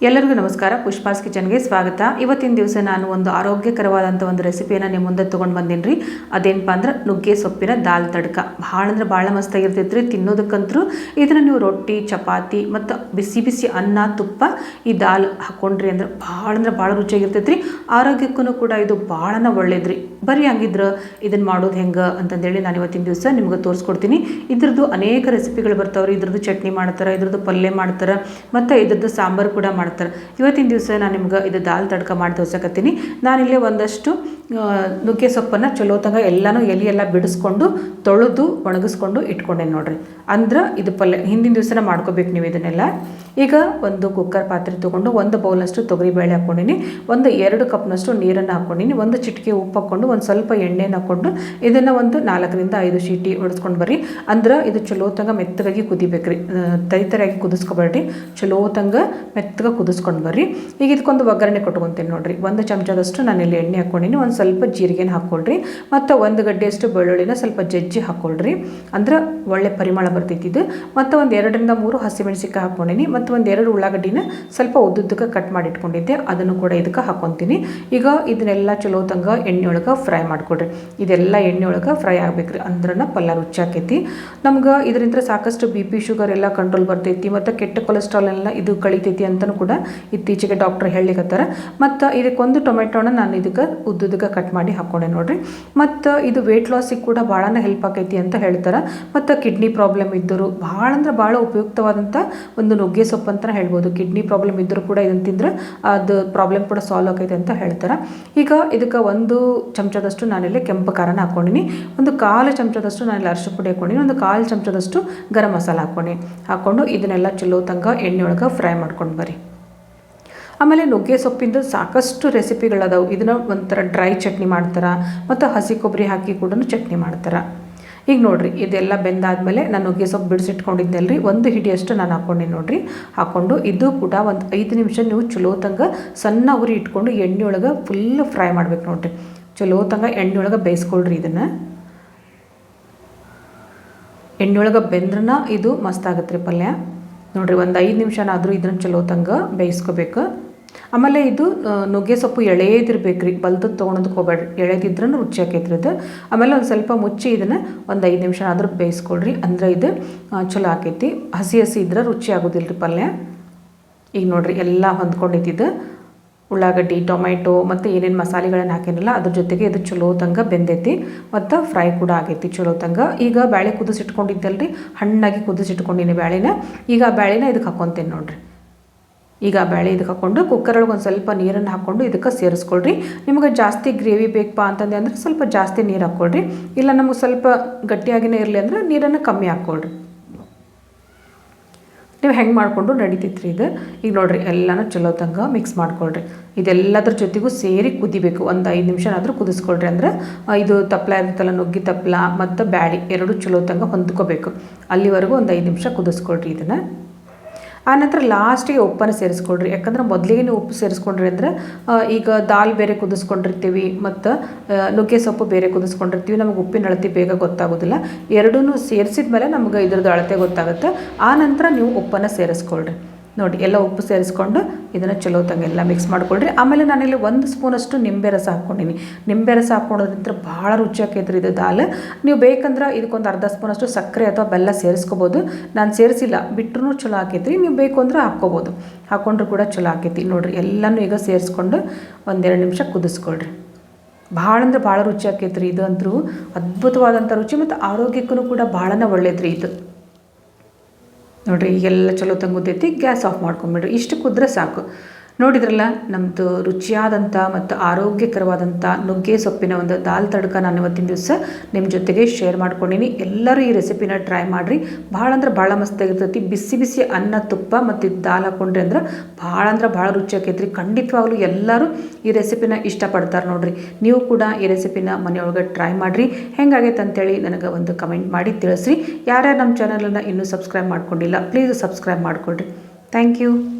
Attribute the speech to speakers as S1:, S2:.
S1: ಎಲ್ಲರಿಗೂ ನಮಸ್ಕಾರ. ಪುಷ್ಪಾಸ್ ಕಿಚನ್ಗೆ ಸ್ವಾಗತ. ಇವತ್ತಿನ ದಿವಸ ನಾನು ಒಂದು ಆರೋಗ್ಯಕರವಾದಂಥ ಒಂದು ರೆಸಿಪಿಯನ್ನು ನಿಮ್ಮ ಮುಂದೆ ತೊಗೊಂಡು ಬಂದೀನಿ ರೀ ಅದೇನಪ್ಪ ಅಂದ್ರೆ ನುಗ್ಗೆ ಸೊಪ್ಪಿನ ದಾಲ್ ತಡ್ಕ. ಭಾಳ ಅಂದ್ರೆ ಭಾಳ ಮಸ್ತಾಗಿರ್ತೈತೆ ರೀ ತಿನ್ನೋದಕ್ಕಂತರೂ. ಇದನ್ನು ನೀವು ರೊಟ್ಟಿ, ಚಪಾತಿ ಮತ್ತು ಬಿಸಿ ಬಿಸಿ ಅನ್ನ, ತುಪ್ಪ ಈ ದಾಲ್ ಹಾಕ್ಕೊಂಡ್ರಿ ಅಂದ್ರೆ ಭಾಳ ಅಂದ್ರೆ ಭಾಳ ರುಚಿಯಾಗಿರ್ತೈತೆ ರೀ ಆರೋಗ್ಯಕ್ಕೂ ಕೂಡ ಇದು ಭಾಳನ ಒಳ್ಳೇದು ಬರೀ ಹಂಗಿದ್ರೆ ಇದನ್ನು ಮಾಡೋದು ಹೆಂಗೆ ಅಂತಂದೇಳಿ ನಾನು ಇವತ್ತಿನ ದಿವಸ ನಿಮ್ಗೆ ತೋರಿಸ್ಕೊಡ್ತೀನಿ. ಇದ್ರದ್ದು ಅನೇಕ ರೆಸಿಪಿಗಳು ಬರ್ತಾವ್ರಿ. ಇದ್ರದ್ದು ಚಟ್ನಿ ಮಾಡ್ತಾರೆ, ಇದ್ರದ್ದು ಪಲ್ಯ ಮಾಡ್ತಾರೆ, ಮತ್ತು ಇದ್ರದ್ದು ಸಾಂಬಾರು ಕೂಡ ಮಾಡ್ತಾರೆ. ಇವತ್ತಿನ ದಿವಸ ನಾನು ನಿಮ್ಗೆ ಇದು ದಾಲ್ ತಡ್ಕ ಮಾಡಿ ತೋರ್ಸಕತ್ತೀನಿ. ನಾನಿಲ್ಲಿ ಒಂದಷ್ಟು ನುಗ್ಗೆ ಸೊಪ್ಪನ್ನು ಚಲೋ ತಂಗ ಎಲ್ಲನೂ ಎಲೆ ಎಲ್ಲ ಬಿಡಿಸ್ಕೊಂಡು ತೊಳೆದು ಒಣಗಿಸ್ಕೊಂಡು ಇಟ್ಕೊಂಡೆ ನೋಡ್ರಿ. ಅಂದ್ರೆ ಇದು ಪಲ್ಯ, ಹಿಂದಿನ ದಿವಸನ ಮಾಡ್ಕೋಬೇಕು ನೀವು ಇದನ್ನೆಲ್ಲ. ಈಗ ಒಂದು ಕುಕ್ಕರ್ ಪಾತ್ರೆ ತೊಗೊಂಡು ಒಂದು ಬೌಲಷ್ಟು ತೊಗರಿಬೇಳೆ ಹಾಕ್ಕೊಂಡಿನಿ. ಒಂದು ಎರಡು ಕಪ್ನಷ್ಟು ನೀರನ್ನು ಹಾಕ್ಕೊಂಡಿನಿ. ಒಂದು ಚಿಟಿಕೆ ಉಪ್ಪು ಹಾಕ್ಕೊಂಡು ಒಂದು ಸ್ವಲ್ಪ ಎಣ್ಣೆನ ಹಾಕ್ಕೊಂಡು ಇದನ್ನು ಒಂದು ನಾಲ್ಕರಿಂದ ಐದು ಶೀಟಿ ಹೊಡೆಸ್ಕೊಂಡು ಬರ್ರಿ. ಅಂದ್ರೆ ಇದು ಚಲೋ ತಂಗ ಮೆತ್ತಗಾಗಿ ಕುದಿಬೇಕ್ರಿ. ತರಿತರಿಯಾಗಿ ಕುದಿಸ್ಕೊಬೇಡ್ರಿ. ಚಲೋ ತಂಗ ಮೆತ್ತಗೆ ಕುದಿಸ್ಕೊಂಡು ಬರ್ರಿ. ಈಗ ಇದಕ್ಕೊಂದು ಒಗ್ಗರಣೆ ಕೊಟ್ಕೊತೀನಿ ನೋಡಿರಿ. ಒಂದು ಚಮಚದಷ್ಟು ನಾನು ಇಲ್ಲಿ ಎಣ್ಣೆ ಹಾಕ್ಕೊಂಡಿನಿ. ಒಂದು ಸ್ವಲ್ಪ ಜೀರಿಗೆನ ಹಾಕ್ಕೊಳ್ರಿ. ಮತ್ತು ಒಂದು ಗಡ್ಡೆಯಷ್ಟು ಬೆಳ್ಳುಳ್ಳಿನ ಸ್ವಲ್ಪ ಜಜ್ಜಿ ಹಾಕ್ಕೊಳ್ರಿ. ಅಂದ್ರೆ ಒಳ್ಳೆ ಪರಿಮಳ ಬರ್ತೈತಿ ಇದು. ಮತ್ತು ಒಂದು ಎರಡರಿಂದ ಮೂರು ಹಸಿಮೆಣಸಿಕಾಯಿ ಹಾಕ್ಕೊಂಡಿನಿ. ಮತ್ತು ಒಂದು ಎರಡು ಉಳ್ಳಾಗಡ್ಡಿನ ಸ್ವಲ್ಪ ಉದ್ದುದ್ದಕ್ಕೆ ಕಟ್ ಮಾಡಿ ಇಟ್ಕೊಂಡಿದ್ದೆ. ಅದನ್ನು ಕೂಡ ಇದಕ್ಕೆ ಹಾಕೊತೀನಿ. ಈಗ ಇದನ್ನೆಲ್ಲ ಚಲೋ ತಂಗ ಎಣ್ಣೆ ಒಳಗೆ ಫ್ರೈ ಮಾಡಿಕೊಡ್ರಿ. ಇದೆಲ್ಲ ಎಣ್ಣೆ ಒಳಗೆ ಫ್ರೈ ಆಗ್ಬೇಕ್ರಿ. ಅಂದ್ರನ ಪಲ್ಯ ರುಚಿ ಆಕೈತಿ. ನಮ್ಗೆ ಇದರಿಂದ ಸಾಕಷ್ಟು ಬಿ ಪಿ ಶುಗರ್ ಎಲ್ಲ ಕಂಟ್ರೋಲ್ ಬರ್ತೈತಿ ಮತ್ತು ಕೆಟ್ಟ ಕೊಲೆಸ್ಟ್ರಾಲ್ ಎಲ್ಲ ಇದು ಕಳಿತೈತಿ ಅಂತಲೂ ಕೂಡ ಇತ್ತೀಚೆಗೆ ಡಾಕ್ಟರ್ ಹೇಳಿಕತ್ತಾರ. ಮತ್ತು ಇದಕ್ಕೊಂದು ಟೊಮೆಟೊನ ನಾನು ಇದಕ್ಕೆ ಉದ್ದುದಕ್ಕೆ ಕಟ್ ಮಾಡಿ ಹಾಕೊಂಡೆ ನೋಡ್ರಿ. ಮತ್ತು ಇದು ವೆಯ್ಟ್ ಲಾಸಿಗೆ ಕೂಡ ಭಾಳ ಹೆಲ್ಪ್ ಆಕೈತಿ ಅಂತ ಹೇಳ್ತಾರೆ. ಮತ್ತು ಕಿಡ್ನಿ ಪ್ರಾಬ್ಲಮ್ ಇದ್ದರು ಭಾಳ ಅಂದ್ರೆ ಭಾಳ ಉಪಯುಕ್ತವಾದಂಥ ಒಂದು ನುಗ್ಗೆ ಅಂತ ಹೇಳ್ಬೋದು. ಕಿಡ್ನಿ ಪ್ರಾಬ್ಲಮ್ ಇದ್ದರೂ ಕೂಡ ಇದನ್ನು ತಿಂದರೆ ಅದು ಪ್ರಾಬ್ಲಮ್ ಕೂಡ ಸಾಲ್ವ್ ಆಗೈತೆ ಅಂತ ಹೇಳ್ತಾರೆ. ಈಗ ಇದಕ್ಕೆ ಒಂದು ಚಮಚದಷ್ಟು ನಾನಿಲ್ಲಿ ಕೆಂಪು ಖಾರನ ಹಾಕ್ಕೊಂಡಿನಿ. ಒಂದು ಕಾಲು ಚಮಚದಷ್ಟು ನಾನಿಲ್ಲಿ ಅರಿಶಿನ ಪುಡಿ ಹಾಕ್ಕೊಂಡಿನಿ. ಒಂದು ಕಾಲು ಚಮಚದಷ್ಟು ಗರಂ ಮಸಾಲ ಹಾಕ್ಕೊಂಡು ಹಾಕ್ಕೊಂಡು ಇದನ್ನೆಲ್ಲ ಚಲೋ ತನಕ ಎಣ್ಣೆ ಒಳಗೆ ಫ್ರೈ ಮಾಡ್ಕೊಂಡು ಬರ್ರಿ. ಆಮೇಲೆ ನುಗ್ಗೆ ಸೊಪ್ಪಿಂದು ಸಾಕಷ್ಟು ರೆಸಿಪಿಗಳದಾವು. ಇದನ್ನು ಒಂಥರ ಡ್ರೈ ಚಟ್ನಿ ಮಾಡ್ತಾರೆ. ಮತ್ತು ಹಸಿ ಕೊಬ್ಬರಿ ಹಾಕಿ ಕೂಡ ಚಟ್ನಿ ಮಾಡ್ತಾರೆ. ಈಗ ನೋಡಿರಿ, ಇದೆಲ್ಲ ಬೆಂದಾದಮೇಲೆ ನಾನು ನುಗ್ಗೆ ಸೊಪ್ಪು ಬಿಡಿಸಿಟ್ಕೊಂಡಿದ್ದೆಲ್ಲ ರೀ ಒಂದು ಹಿಡಿಯಷ್ಟು ನಾನು ಹಾಕ್ಕೊಂಡೆ ನೋಡಿರಿ. ಹಾಕ್ಕೊಂಡು ಇದು ಕೂಡ ಒಂದು ಐದು ನಿಮಿಷ ನೀವು ಚಲೋ ತಂಗ ಸಣ್ಣ ಉರಿ ಇಟ್ಕೊಂಡು ಎಣ್ಣೆ ಒಳಗೆ ಫುಲ್ ಫ್ರೈ ಮಾಡ್ಬೇಕು ನೋಡಿರಿ. ಚಲೋ ತಂಗ ಎಣ್ಣೆ ಒಳಗೆ ಬೇಯಿಸ್ಕೊಳ್ರಿ ಇದನ್ನು. ಎಣ್ಣೆ ಒಳಗೆ ಬೆಂದ್ರನ ಇದು ಮಸ್ತ್ ಆಗತ್ತೆ ರೀ ಪಲ್ಯ. ನೋಡಿರಿ ಒಂದು ಐದು ನಿಮಿಷನಾದರೂ ಇದನ್ನು ಚಲೋ ತಂಗ ಬೇಯಿಸ್ಕೋಬೇಕು. ಆಮೇಲೆ ಇದು ನುಗ್ಗೆ ಸೊಪ್ಪು ಎಳೆದಿರ್ಬೇಕು ರೀ ಬಲ್ದದ್ದು ತೊಗೊಳೋದಕ್ಕೆ ಹೋಗ್ಬೇಡ್ರಿ. ಎಳೆದಿದ್ರೂ ರುಚಿ ಆಕೈತ್ರಿ ಇದು ಆಮೇಲೆ ಒಂದು ಸ್ವಲ್ಪ ಮುಚ್ಚಿ ಇದನ್ನು ಒಂದು ಐದು ನಿಮಿಷ ಆದರೂ ಬೇಯಿಸ್ಕೊಳ್ರಿ ಅಂದ್ರೆ ಇದು ಚಲೋ ಆಕೈತಿ. ಹಸಿ ಹಸಿ ಇದ್ರೆ ರುಚಿ ಆಗೋದಿಲ್ಲ ಪಲ್ಯ. ಈಗ ನೋಡ್ರಿ, ಎಲ್ಲ ಹೊಂದ್ಕೊಂಡಿದ್ದು ಉಳ್ಳಾಗಡ್ಡಿ ಟೊಮೆಟೊ ಮತ್ತು ಏನೇನು ಮಸಾಲೆಗಳನ್ನು ಹಾಕಿನಲ್ಲ ಅದ್ರ ಜೊತೆಗೆ ಇದು ಚಲೋ ತಂಗ ಬೆಂದೈತಿ. ಮತ್ತು ಫ್ರೈ ಕೂಡ ಆಗೈತಿ ಚಲೋ ತಂಗ. ಈಗ ಬ್ಯಾಳೆ ಕುದಿಸಿಟ್ಕೊಂಡಿದ್ದಲ್ರಿ. ಹಣ್ಣಾಗಿ ಕುದಿಸಿಟ್ಕೊಂಡಿನಿ ಬ್ಯಾಳೆನ. ಈಗ ಆ ಬ್ಯಾಳೆನ ಇದಕ್ಕೆ ಹಾಕ್ಕೊತೇನೆ ನೋಡ್ರಿ. ಈಗ ಬೇಳೆ ಇದಕ್ಕೆ ಹಾಕ್ಕೊಂಡು ಕುಕ್ಕರೊಳಗೆ ಒಂದು ಸ್ವಲ್ಪ ನೀರನ್ನು ಹಾಕ್ಕೊಂಡು ಇದಕ್ಕೆ ಸೇರಿಸ್ಕೊಳ್ರಿ. ನಿಮಗೆ ಜಾಸ್ತಿ ಗ್ರೇವಿ ಬೇಕಪ್ಪ ಅಂತಂದೆ ಅಂದರೆ ಸ್ವಲ್ಪ ಜಾಸ್ತಿ ನೀರು ಹಾಕ್ಕೊಳ್ರಿ. ಇಲ್ಲ ನಮಗೆ ಸ್ವಲ್ಪ ಗಟ್ಟಿಯಾಗಿನೇ ಇರಲಿ ಅಂದ್ರೆ ನೀರನ್ನು ಕಮ್ಮಿ ಹಾಕ್ಕೊಳ್ರಿ. ನೀವು ಹೆಂಗೆ ಮಾಡಿಕೊಂಡು ನಡೀತೈತ್ರಿ ಇದು? ಈಗ ನೋಡಿರಿ, ಎಲ್ಲನೂ ಚಲೋ ತಂಗ ಮಿಕ್ಸ್ ಮಾಡ್ಕೊಳ್ರಿ. ಇದೆಲ್ಲದ್ರ ಜೊತೆಗೂ ಸೇರಿ ಕುದಿಬೇಕು. ಒಂದು ಐದು ನಿಮಿಷನಾದರೂ ಕುದಿಸ್ಕೊಳ್ರಿ ಅಂದ್ರೆ ಇದು ತಪ್ಪಲ ಇರುತ್ತಲ್ಲ, ನುಗ್ಗಿ ತಪ್ಪಲ ಮತ್ತು ಬ್ಯಾಳಿ ಎರಡು ಚಲೋ ತಂಗ ಹೊಂದ್ಕೋಬೇಕು. ಅಲ್ಲಿವರೆಗೂ ಒಂದು ಐದು ನಿಮಿಷ ಕುದಿಸ್ಕೊಳ್ರಿ ಇದನ್ನು. ಆನಂತರ ಲಾಸ್ಟಿಗೆ ಉಪ್ಪನ್ನು ಸೇರಿಸ್ಕೊಳ್ರಿ. ಯಾಕಂದ್ರೆ ಮೊದಲಿಗೆ ನೀವು ಉಪ್ಪು ಸೇರಿಸ್ಕೊಂಡ್ರಿ ಅಂದರೆ ಈಗ ದಾಲ್ ಬೇರೆ ಕುದಿಸ್ಕೊಂಡಿರ್ತೀವಿ ಮತ್ತು ನುಗ್ಗೆ ಸೊಪ್ಪು ಬೇರೆ ಕುದಿಸ್ಕೊಂಡಿರ್ತೀವಿ. ನಮಗೆ ಉಪ್ಪಿನ ಅಳತೆ ಬೇಗ ಗೊತ್ತಾಗೋದಿಲ್ಲ. ಎರಡೂ ಸೇರಿಸಿದ ಮೇಲೆ ನಮ್ಗೆ ಇದ್ರದ್ದು ಅಳತೆ ಗೊತ್ತಾಗುತ್ತೆ. ಆ ನಂತರ ನೀವು ಉಪ್ಪನ್ನು ಸೇರಿಸ್ಕೊಳ್ರಿ. ನೋಡಿ, ಎಲ್ಲ ಉಪ್ಪು ಸೇರಿಸ್ಕೊಂಡು ಇದನ್ನು ಚಲೋ ಎಲ್ಲ ಮಿಕ್ಸ್ ಮಾಡ್ಕೊಳ್ರಿ. ಆಮೇಲೆ ನಾನಿಲ್ಲಿ ಒಂದು ಸ್ಪೂನಷ್ಟು ನಿಂಬೆ ರಸ ಹಾಕ್ಕೊಂಡಿನಿ. ನಿಂಬೆ ರಸ ಹಾಕ್ಕೊಳೋದ್ರಿಂದ ಭಾಳ ರುಚಿ ಆಕೈತ್ರಿ ಇದು ದಾಲ್. ನೀವು ಬೇಕಂದ್ರೆ ಇದಕ್ಕೊಂದು ಅರ್ಧ ಸ್ಪೂನಷ್ಟು ಸಕ್ಕರೆ ಅಥವಾ ಬೆಲ್ಲ ಸೇರಿಸ್ಕೋಬೋದು. ನಾನು ಸೇರಿಸಿಲ್ಲ ಬಿಟ್ರೂ ಚಲೋ ಆಕೈತ್ರಿ. ನೀವು ಬೇಕು ಅಂದ್ರೆ ಹಾಕ್ಕೋಬೋದು. ಹಾಕ್ಕೊಂಡ್ರು ಕೂಡ ಚಲೋ ಆಕೈತಿ. ನೋಡಿರಿ, ಎಲ್ಲನೂ ಈಗ ಸೇರಿಸ್ಕೊಂಡು ಒಂದೆರಡು ನಿಮಿಷ ಕುದಿಸ್ಕೊಳ್ರಿ. ಭಾಳ ಅಂದ್ರೆ ಭಾಳ ರುಚಿ ಆಕೈತ್ರಿ ಇದು ಅಂತೂ ಅದ್ಭುತವಾದಂಥ ರುಚಿ ಮತ್ತು ಆರೋಗ್ಯಕ್ಕೂ ಕೂಡ ಭಾಳನೇ ಒಳ್ಳೇದ್ರಿ ಇದು. ನೋಡಿರಿ ಈಗೆಲ್ಲ ಚಲೋ ತಂಗುದೈತಿ ಗ್ಯಾಸ್ ಆಫ್ ಮಾಡ್ಕೊಂಬಿಡ್ರಿ. ಇಷ್ಟು ಕುದ್ರೆ ಸಾಕು. ನೋಡಿದ್ರಲ್ಲ ನಮ್ಮದು ರುಚಿಯಾದಂಥ ಮತ್ತು ಆರೋಗ್ಯಕರವಾದಂಥ ನುಗ್ಗೆ ಸೊಪ್ಪಿನ ಒಂದು ದಾಲ್ ತಡ್ಕ ನಾನು ಇವತ್ತಿನ ದಿವಸ ನಿಮ್ಮ ಜೊತೆಗೆ ಶೇರ್ ಮಾಡ್ಕೊಂಡಿನಿ. ಎಲ್ಲರೂ ಈ ರೆಸಿಪಿನ ಟ್ರೈ ಮಾಡಿರಿ. ಭಾಳ ಅಂದ್ರೆ ಭಾಳ ಮಸ್ತಾಗಿರ್ತೈತಿ ಬಿಸಿ ಬಿಸಿ ಅನ್ನ, ತುಪ್ಪ ಮತ್ತು ದಾಲ್ ಹಾಕ್ಕೊಂಡ್ರಿ ಅಂದ್ರೆ ಭಾಳ ಅಂದ್ರೆ ಭಾಳ ರುಚಿ ಆಕೈತ್ರಿ. ಖಂಡಿತವಾಗ್ಲೂ ಎಲ್ಲರೂ ಈ ರೆಸಿಪಿನ ಇಷ್ಟಪಡ್ತಾರೆ ನೋಡಿರಿ. ನೀವು ಕೂಡ ಈ ರೆಸಿಪಿನ ಮನೆಯೊಳಗೆ ಟ್ರೈ ಮಾಡಿರಿ. ಹೆಂಗಾಗೈತೆ ಅಂತೇಳಿ ನನಗೆ ಒಂದು ಕಮೆಂಟ್ ಮಾಡಿ ತಿಳಿಸ್ರಿ. ಯಾರ್ಯಾರು ನಮ್ಮ ಚಾನಲನ್ನು ಇನ್ನೂ ಸಬ್ಸ್ಕ್ರೈಬ್ ಮಾಡ್ಕೊಂಡಿಲ್ಲ ಪ್ಲೀಸ್ ಸಬ್ಸ್ಕ್ರೈಬ್ ಮಾಡ್ಕೊಳ್ರಿ. Thank you